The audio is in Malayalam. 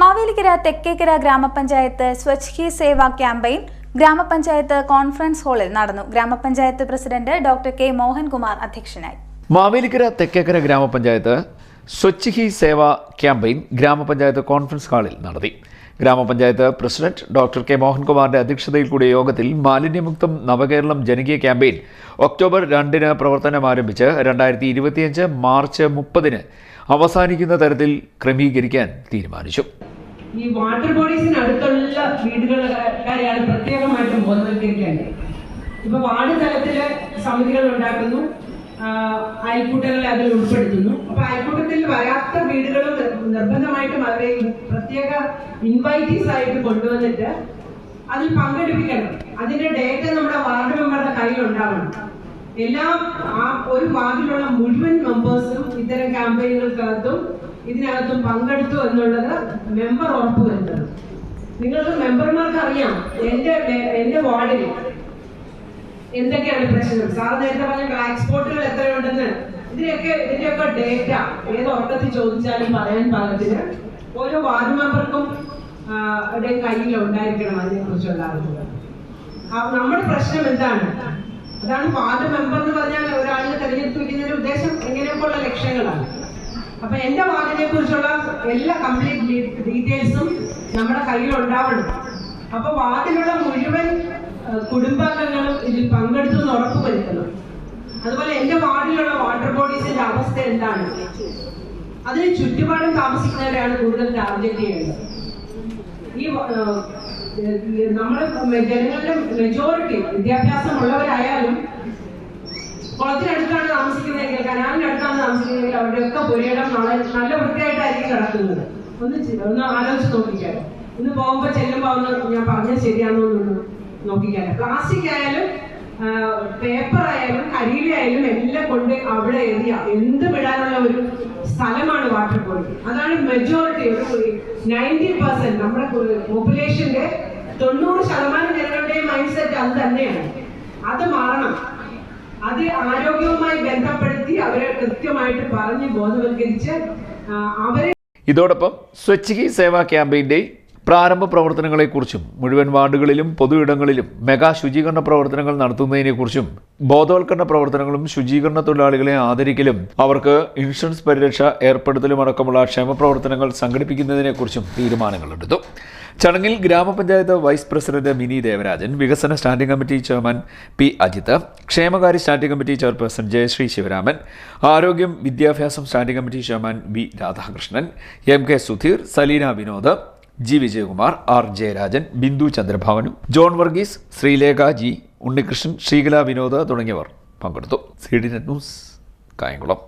മാവേലിക്കര തെക്കേക്കര ഗ്രാമപഞ്ചായത്ത് സ്വച്ഛ് ഹി സേവ ക്യാമ്പയിൻ ഗ്രാമപഞ്ചായത്ത് കോൺഫറൻസ് ഹാളിൽ നടന്നു. ഗ്രാമപഞ്ചായത്ത് പ്രസിഡന്റ് ഡോക്ടർ കെ മോഹൻകുമാർ അധ്യക്ഷനായി. മാവേലിക്കര തെക്കേക്കര ഗ്രാമപഞ്ചായത്ത് സ്വച്ഛ് ഹി സേവ ക്യാമ്പയിൻ ഗ്രാമപഞ്ചായത്ത് കോൺഫറൻസ് ഹാളിൽ നടത്തി. ഗ്രാമപഞ്ചായത്ത് പ്രസിഡന്റ് ഡോക്ടർ കെ മോഹൻകുമാറിന്റെ അധ്യക്ഷതയിൽ കൂടിയ യോഗത്തിൽ മാലിന്യമുക്തം നവകേരളം ജനകീയ ക്യാമ്പയിൻ ഒക്ടോബർ രണ്ടിന് പ്രവർത്തനം ആരംഭിച്ച് രണ്ടായിരത്തി ഇരുപത്തിയഞ്ച് മാർച്ച് മുപ്പതിന് അവസാനിക്കുന്ന തരത്തിൽ ക്രമീകരിക്കാൻ തീരുമാനിച്ചു. ഈ വാട്ടർ ബോഡീസിന് അടുത്തുള്ള വീടുകളെയാണ് പ്രത്യേകമായിട്ട് ബോധവൽക്കരിക്കേണ്ടത് ഇപ്പൊ വാർഡ് തലത്തിൽ സമിതികൾ ഉണ്ടാക്കുന്നു. അയൽക്കൂട്ടങ്ങളെ അതിൽ ഉൾപ്പെടുത്തുന്നു. അപ്പൊ അയൽക്കൂട്ടത്തിൽ വരാത്ത വീടുകളും നിർബന്ധമായിട്ടും അവരെ പ്രത്യേക ഇൻവൈറ്റീസ് ആയിട്ട് കൊണ്ടുവന്നിട്ട് അതിൽ പങ്കെടുപ്പിക്കണം. അതിന്റെ ഡേറ്റ നമ്മുടെ വാർഡ് മെമ്പറുടെ കയ്യിൽ ഉണ്ടാവണം എല്ലാ ആ ഒരു വാർഡിലുള്ള മുഴുവൻ മെമ്പേഴ്സും ഇത്തരം ക്യാമ്പയിനുകൾക്കകത്തും ഇതിനകത്തും പങ്കെടുത്തു എന്നുള്ളത് മെമ്പർ ഉറപ്പുവരുത്തണം നിങ്ങൾക്ക് മെമ്പർമാർക്ക് അറിയാം എന്റെ എന്റെ വാർഡിൽ എന്തൊക്കെയാണ് പ്രശ്നം. സാർ നേരത്തെ പറഞ്ഞ ബ്ലാക്ക് സ്പോട്ടുകൾ എത്രയുണ്ടെന്ന്. ഇതിനൊക്കെ ഇതിന്റെയൊക്കെ ഡേറ്റ ഏത് ഉറക്കത്തിൽ ചോദിച്ചാലും പറയാൻ പാകത്തിന് ഓരോ വാർഡ് മെമ്പർക്കും കയ്യിൽ ഉണ്ടായിരിക്കണം അതിനെ കുറിച്ചുള്ള അറിവുകൾ നമ്മുടെ പ്രശ്നം എന്താണ്? അതാണ് വാർഡ് മെമ്പർ എന്ന് പറഞ്ഞാൽ ഒരാളിനെ തെരഞ്ഞെടുപ്പിക്കുന്നതിന്റെ ഉദ്ദേശം എങ്ങനെയൊക്കെയുള്ള ലക്ഷ്യങ്ങളാണ്. അപ്പൊ എന്റെ വാർഡിനെ കുറിച്ചുള്ള എല്ലാ കംപ്ലീറ്റ് ഡീറ്റെയിൽസും നമ്മുടെ കയ്യിൽ ഉണ്ടാവണം. അപ്പൊ വാർഡിലുള്ള മുഴുവൻ കുടുംബാംഗങ്ങളും ഇതിൽ പങ്കെടുത്തു എന്ന് ഉറപ്പുവരുത്തണം. അതുപോലെ എന്റെ വാർഡിലുള്ള വാട്ടർ ബോഡീസിന്റെ അവസ്ഥ എന്താണ്? അതിന് ചുറ്റുപാടും താമസിക്കുന്നവരാണ് കൂടുതൽ ടാർഗറ്റ് ചെയ്യേണ്ടത് ഈ നമ്മുടെ ജനങ്ങളുടെ മെജോറിറ്റി വിദ്യാഭ്യാസമുള്ളവരായാലും കുളത്തിനടുത്താണ് താമസിക്കുന്നതെങ്കിൽ കനാലിനടുത്താണ് താമസിക്കുന്നതെങ്കിൽ അവരുടെയൊക്കെ പുരയിടം നാളെ നല്ല വൃത്തിയായിട്ടായിരിക്കും കിടക്കുന്നത്. ഒന്ന് ഒന്ന് ആലോചിച്ച് നോക്കിക്കാലോ ഇന്ന് പോകുമ്പോ ചെല്ലുമ്പോ ഒന്ന് ഞാൻ പറഞ്ഞത് ശരിയാണോ എന്നൊന്ന് നോക്കിക്കാലോ പ്ലാസ്റ്റിക് ആയാലും പേപ്പർ ആയാലും കരിയിലായാലും എല്ലാം കൊണ്ട് അവിടെ എറിയ എന്ത് വിടാനുള്ള ഒരു സ്ഥലമാണ് വാട്ടർ ബോഡി അതാണ് മെജോറിറ്റി ഒരു നയന്റി പെർസെന്റ് നമ്മുടെ പോപ്പുലേഷന്റെ തൊണ്ണൂറ് ശതമാനം ജനങ്ങളുടെയും മൈൻഡ് സെറ്റ് അത് തന്നെയാണ്. അത് മാറണം. അത് ആരോഗ്യവുമായി ബന്ധപ്പെടുത്തി അവരെ കൃത്യമായിട്ട് പറഞ്ഞ് ബോധവൽക്കരിച്ച് അവരെ ഇതോടൊപ്പം സ്വച്ഛ് ഹി സേവ ക്യാമ്പയിന്റെ പ്രാരംഭ പ്രവർത്തനങ്ങളെക്കുറിച്ചും മുഴുവൻ വാർഡുകളിലും പൊതു ഇടങ്ങളിലും മെഗാ ശുചീകരണ പ്രവർത്തനങ്ങൾ നടത്തുന്നതിനെക്കുറിച്ചും ബോധവൽക്കരണ പ്രവർത്തനങ്ങളും ശുചീകരണ തൊഴിലാളികളെ ആദരിക്കലും അവർക്ക് ഇൻഷുറൻസ് പരിരക്ഷ ഏർപ്പെടുത്തലും അടക്കമുള്ള ക്ഷേമ പ്രവർത്തനങ്ങൾ സംഘടിപ്പിക്കുന്നതിനെക്കുറിച്ചും തീരുമാനങ്ങളെടുത്തു ചടങ്ങിൽ ഗ്രാമപഞ്ചായത്ത് വൈസ് പ്രസിഡന്റ് മിനി ദേവരാജൻ വികസന standing committee chairman P Ajith ക്ഷേമകാര്യ standing committee chairperson Jayasree Sivaraman ആരോഗ്യം വിദ്യാഭ്യാസം standing committee chairman V Radhakrishnan M K Sudheer Saleena Vinod G Vijayakumar R Jayarajan Bindu Chandrabhavanu John Varghese Sreelekha G Unnikrishnan Sreekala Vinod തുടങ്ങിയവർ പങ്കെടുത്തു. C D net news Kayamkulam.